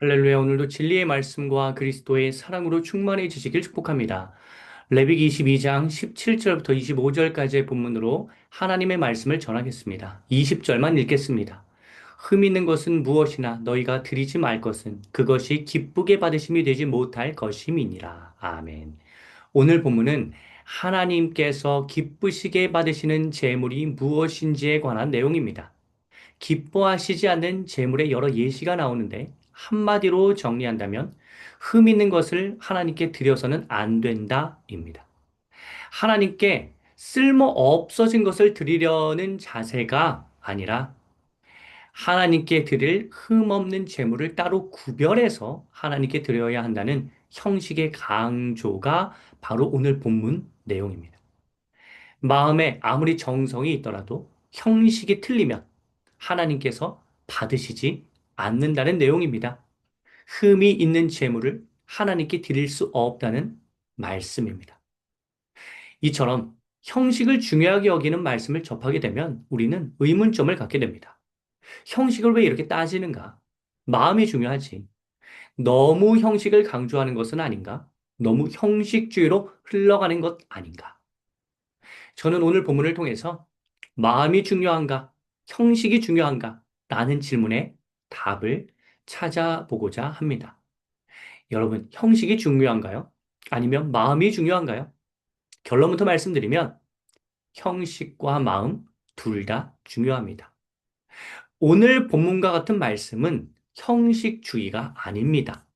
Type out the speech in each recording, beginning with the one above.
할렐루야, 오늘도 진리의 말씀과 그리스도의 사랑으로 충만해지시길 축복합니다. 레위기 22장 17절부터 25절까지의 본문으로 하나님의 말씀을 전하겠습니다. 20절만 읽겠습니다. 흠 있는 것은 무엇이나 너희가 드리지 말 것은 그것이 기쁘게 받으심이 되지 못할 것임이니라. 아멘. 오늘 본문은 하나님께서 기쁘시게 받으시는 재물이 무엇인지에 관한 내용입니다. 기뻐하시지 않는 재물의 여러 예시가 나오는데 한마디로 정리한다면 흠 있는 것을 하나님께 드려서는 안 된다입니다. 하나님께 쓸모 없어진 것을 드리려는 자세가 아니라 하나님께 드릴 흠 없는 재물을 따로 구별해서 하나님께 드려야 한다는 형식의 강조가 바로 오늘 본문 내용입니다. 마음에 아무리 정성이 있더라도 형식이 틀리면 하나님께서 받으시지 않는다는 내용입니다. 흠이 있는 재물을 하나님께 드릴 수 없다는 말씀입니다. 이처럼 형식을 중요하게 여기는 말씀을 접하게 되면 우리는 의문점을 갖게 됩니다. 형식을 왜 이렇게 따지는가? 마음이 중요하지. 너무 형식을 강조하는 것은 아닌가? 너무 형식주의로 흘러가는 것 아닌가? 저는 오늘 본문을 통해서 마음이 중요한가? 형식이 중요한가? 라는 질문에 답을 찾아보고자 합니다. 여러분, 형식이 중요한가요? 아니면 마음이 중요한가요? 결론부터 말씀드리면 형식과 마음 둘 다 중요합니다. 오늘 본문과 같은 말씀은 형식주의가 아닙니다.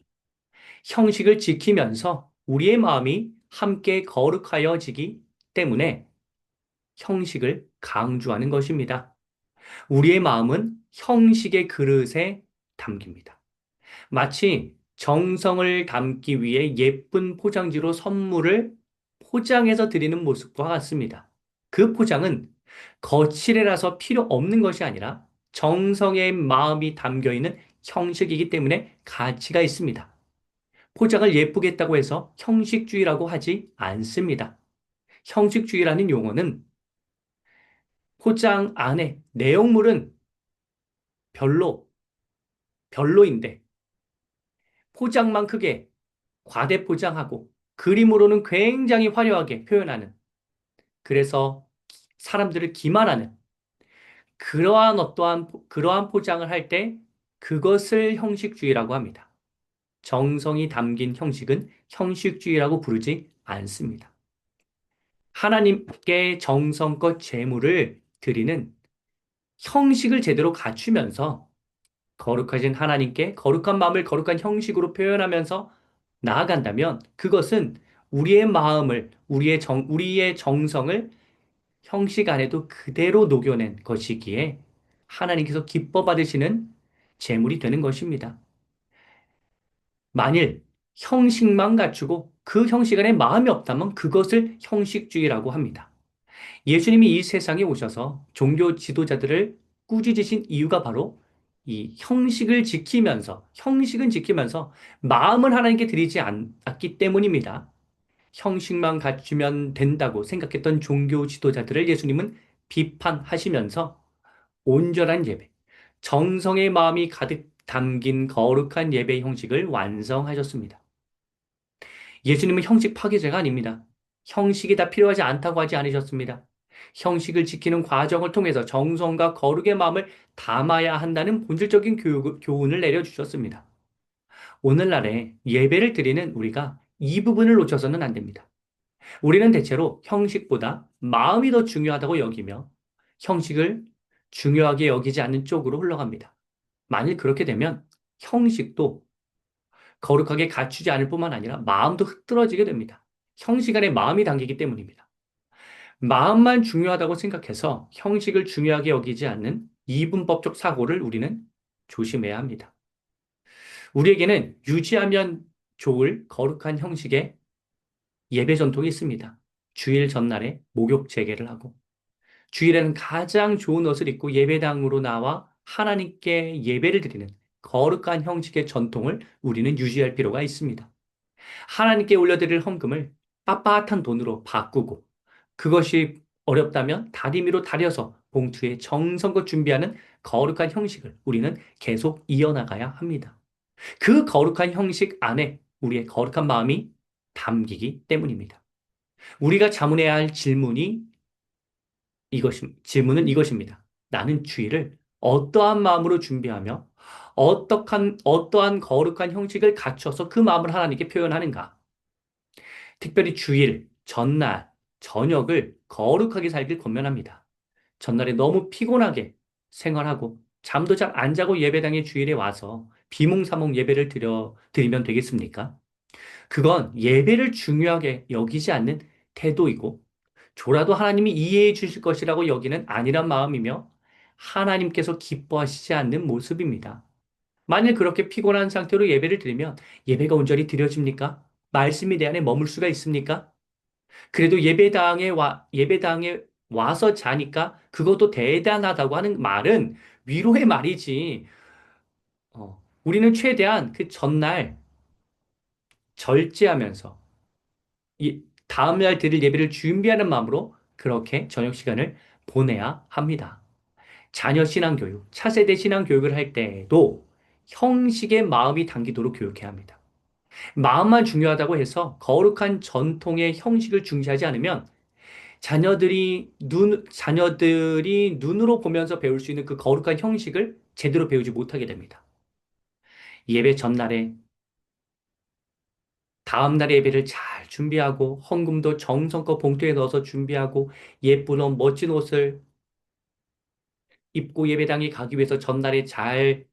형식을 지키면서 우리의 마음이 함께 거룩하여지기 때문에 형식을 강조하는 것입니다. 우리의 마음은 형식의 그릇에 담깁니다. 마치 정성을 담기 위해 예쁜 포장지로 선물을 포장해서 드리는 모습과 같습니다. 그 포장은 거칠해라서 필요 없는 것이 아니라 정성의 마음이 담겨 있는 형식이기 때문에 가치가 있습니다. 포장을 예쁘게 했다고 해서 형식주의라고 하지 않습니다. 형식주의라는 용어는 포장 안에 내용물은 별로, 별로인데 포장만 크게 과대 포장하고 그림으로는 굉장히 화려하게 표현하는 그래서 사람들을 기만하는 그러한 어떠한 그러한 포장을 할 때 그것을 형식주의라고 합니다. 정성이 담긴 형식은 형식주의라고 부르지 않습니다. 하나님께 정성껏 재물을 드리는 형식을 제대로 갖추면서 거룩하신 하나님께 거룩한 마음을 거룩한 형식으로 표현하면서 나아간다면 그것은 우리의 마음을, 우리의 정, 우리의 정성을 형식 안에도 그대로 녹여낸 것이기에 하나님께서 기뻐 받으시는 재물이 되는 것입니다. 만일 형식만 갖추고 그 형식 안에 마음이 없다면 그것을 형식주의라고 합니다. 예수님이 이 세상에 오셔서 종교 지도자들을 꾸짖으신 이유가 바로 이 형식을 지키면서, 형식은 지키면서 마음을 하나님께 드리지 않았기 때문입니다. 형식만 갖추면 된다고 생각했던 종교 지도자들을 예수님은 비판하시면서 온전한 예배, 정성의 마음이 가득 담긴 거룩한 예배 형식을 완성하셨습니다. 예수님은 형식 파괴자가 아닙니다. 형식이 다 필요하지 않다고 하지 않으셨습니다. 형식을 지키는 과정을 통해서 정성과 거룩의 마음을 담아야 한다는 본질적인 교훈을 내려주셨습니다. 오늘날에 예배를 드리는 우리가 이 부분을 놓쳐서는 안 됩니다. 우리는 대체로 형식보다 마음이 더 중요하다고 여기며 형식을 중요하게 여기지 않는 쪽으로 흘러갑니다. 만일 그렇게 되면 형식도 거룩하게 갖추지 않을 뿐만 아니라 마음도 흐트러지게 됩니다. 형식 안에 마음이 담기기 때문입니다. 마음만 중요하다고 생각해서 형식을 중요하게 여기지 않는 이분법적 사고를 우리는 조심해야 합니다. 우리에게는 유지하면 좋을 거룩한 형식의 예배 전통이 있습니다. 주일 전날에 목욕 재개를 하고 주일에는 가장 좋은 옷을 입고 예배당으로 나와 하나님께 예배를 드리는 거룩한 형식의 전통을 우리는 유지할 필요가 있습니다. 하나님께 올려드릴 헌금을 빳빳한 돈으로 바꾸고 그것이 어렵다면 다리미로 다려서 봉투에 정성껏 준비하는 거룩한 형식을 우리는 계속 이어나가야 합니다. 그 거룩한 형식 안에 우리의 거룩한 마음이 담기기 때문입니다. 우리가 자문해야 할 질문이 이것임, 질문은 이것입니다. 나는 주의를 어떠한 마음으로 준비하며 어떠한, 어떠한 거룩한 형식을 갖춰서 그 마음을 하나님께 표현하는가? 특별히 주일, 전날, 저녁을 거룩하게 살길 권면합니다. 전날에 너무 피곤하게 생활하고 잠도 잘 안 자고 예배당에 주일에 와서 비몽사몽 예배를 드려 드리면 되겠습니까? 그건 예배를 중요하게 여기지 않는 태도이고 조라도 하나님이 이해해 주실 것이라고 여기는 아니란 마음이며 하나님께서 기뻐하시지 않는 모습입니다. 만일 그렇게 피곤한 상태로 예배를 드리면 예배가 온전히 드려집니까? 말씀이 내 안에 머물 수가 있습니까? 그래도 예배당에 와, 예배당에 와서 자니까 그것도 대단하다고 하는 말은 위로의 말이지. 어, 우리는 최대한 그 전날 절제하면서 이 다음날 드릴 예배를 준비하는 마음으로 그렇게 저녁 시간을 보내야 합니다. 자녀 신앙 교육, 차세대 신앙 교육을 할 때에도 형식의 마음이 담기도록 교육해야 합니다. 마음만 중요하다고 해서 거룩한 전통의 형식을 중시하지 않으면 자녀들이 눈, 자녀들이 눈으로 보면서 배울 수 있는 그 거룩한 형식을 제대로 배우지 못하게 됩니다. 예배 전날에 다음 날의 예배를 잘 준비하고 헌금도 정성껏 봉투에 넣어서 준비하고 예쁜 옷, 멋진 옷을 입고 예배당에 가기 위해서 전날에 잘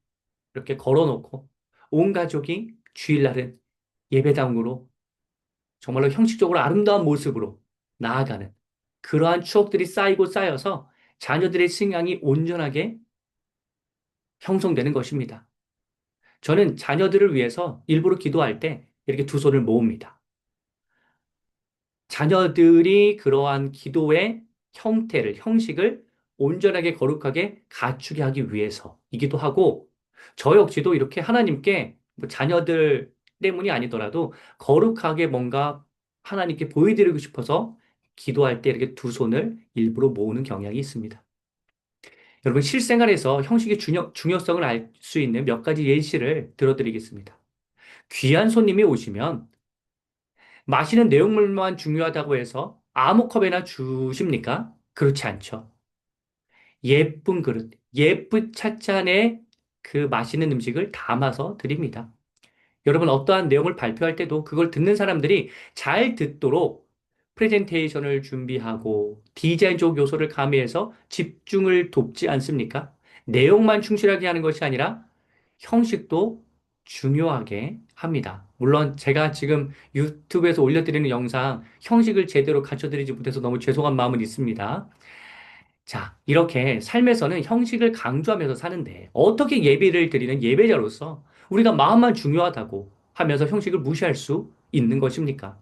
이렇게 걸어놓고 온 가족이 주일날은 예배당으로 정말로 형식적으로 아름다운 모습으로 나아가는 그러한 추억들이 쌓이고 쌓여서 자녀들의 신앙이 온전하게 형성되는 것입니다. 저는 자녀들을 위해서 일부러 기도할 때 이렇게 두 손을 모읍니다. 자녀들이 그러한 기도의 형태를, 형식을 온전하게 거룩하게 갖추게 하기 위해서이기도 하고, 저 역시도 이렇게 하나님께 뭐 자녀들 때문이 아니더라도 거룩하게 뭔가 하나님께 보여드리고 싶어서 기도할 때 이렇게 두 손을 일부러 모으는 경향이 있습니다. 여러분, 실생활에서 형식의 중요, 중요성을 알 수 있는 몇 가지 예시를 들어드리겠습니다. 귀한 손님이 오시면 마시는 내용물만 중요하다고 해서 아무 컵에나 주십니까? 그렇지 않죠. 예쁜 그릇, 예쁜 찻잔에 그 맛있는 음식을 담아서 드립니다. 여러분 어떠한 내용을 발표할 때도 그걸 듣는 사람들이 잘 듣도록 프레젠테이션을 준비하고 디자인적 요소를 가미해서 집중을 돕지 않습니까? 내용만 충실하게 하는 것이 아니라 형식도 중요하게 합니다. 물론 제가 지금 유튜브에서 올려드리는 영상 형식을 제대로 갖춰드리지 못해서 너무 죄송한 마음은 있습니다. 자, 이렇게 삶에서는 형식을 강조하면서 사는데 어떻게 예배를 드리는 예배자로서 우리가 마음만 중요하다고 하면서 형식을 무시할 수 있는 것입니까?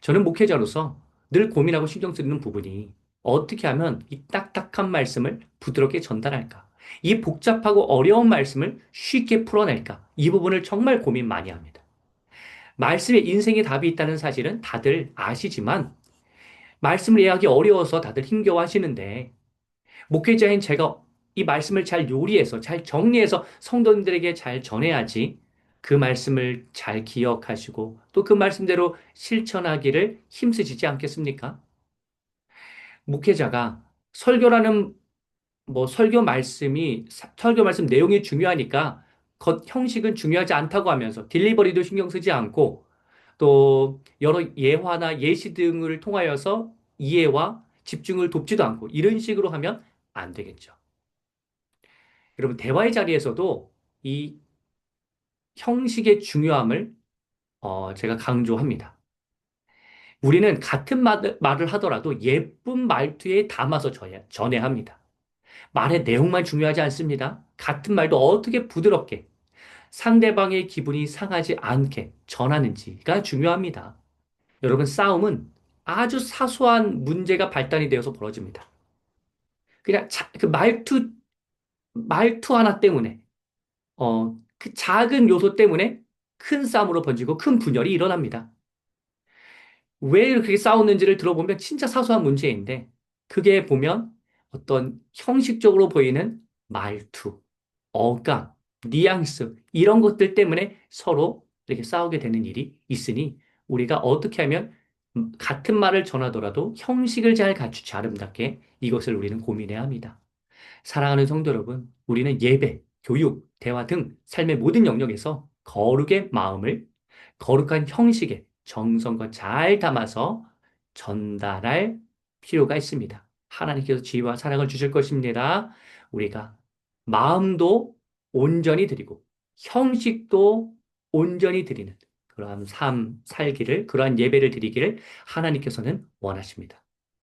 저는 목회자로서 늘 고민하고 신경 쓰는 부분이 어떻게 하면 이 딱딱한 말씀을 부드럽게 전달할까? 이 복잡하고 어려운 말씀을 쉽게 풀어낼까? 이 부분을 정말 고민 많이 합니다. 말씀에 인생의 답이 있다는 사실은 다들 아시지만 말씀을 이해하기 어려워서 다들 힘겨워하시는데 목회자인 제가 이 말씀을 잘 요리해서 잘 정리해서 성도님들에게 잘 전해야지 그 말씀을 잘 기억하시고 또 그 말씀대로 실천하기를 힘쓰시지 않겠습니까? 목회자가 설교라는 뭐 설교 말씀이 설교 말씀 내용이 중요하니까 겉 형식은 중요하지 않다고 하면서 딜리버리도 신경 쓰지 않고 또 여러 예화나 예시 등을 통하여서 이해와 집중을 돕지도 않고 이런 식으로 하면 안 되겠죠. 여러분 대화의 자리에서도 이 형식의 중요함을 어, 제가 강조합니다. 우리는 같은 말, 말을 하더라도 예쁜 말투에 담아서 전해야 합니다. 말의 내용만 중요하지 않습니다. 같은 말도 어떻게 부드럽게 상대방의 기분이 상하지 않게 전하는지가 중요합니다. 여러분, 싸움은 아주 사소한 문제가 발단이 되어서 벌어집니다. 그냥 자, 그 말투, 말투 하나 때문에, 어, 그 작은 요소 때문에 큰 싸움으로 번지고 큰 분열이 일어납니다. 왜 이렇게 싸웠는지를 들어보면 진짜 사소한 문제인데, 그게 보면 어떤 형식적으로 보이는 말투, 어감, 뉘앙스, 이런 것들 때문에 서로 이렇게 싸우게 되는 일이 있으니 우리가 어떻게 하면 음, 같은 말을 전하더라도 형식을 잘 갖추지 아름답게 이것을 우리는 고민해야 합니다. 사랑하는 성도 여러분, 우리는 예배, 교육, 대화 등 삶의 모든 영역에서 거룩의 마음을 거룩한 형식의 정성과 잘 담아서 전달할 필요가 있습니다. 하나님께서 지혜와 사랑을 주실 것입니다. 우리가 마음도 온전히 드리고 형식도 온전히 드리는 그러한 삶 살기를 그러한 예배를 드리기를 하나님께서는 원하십니다.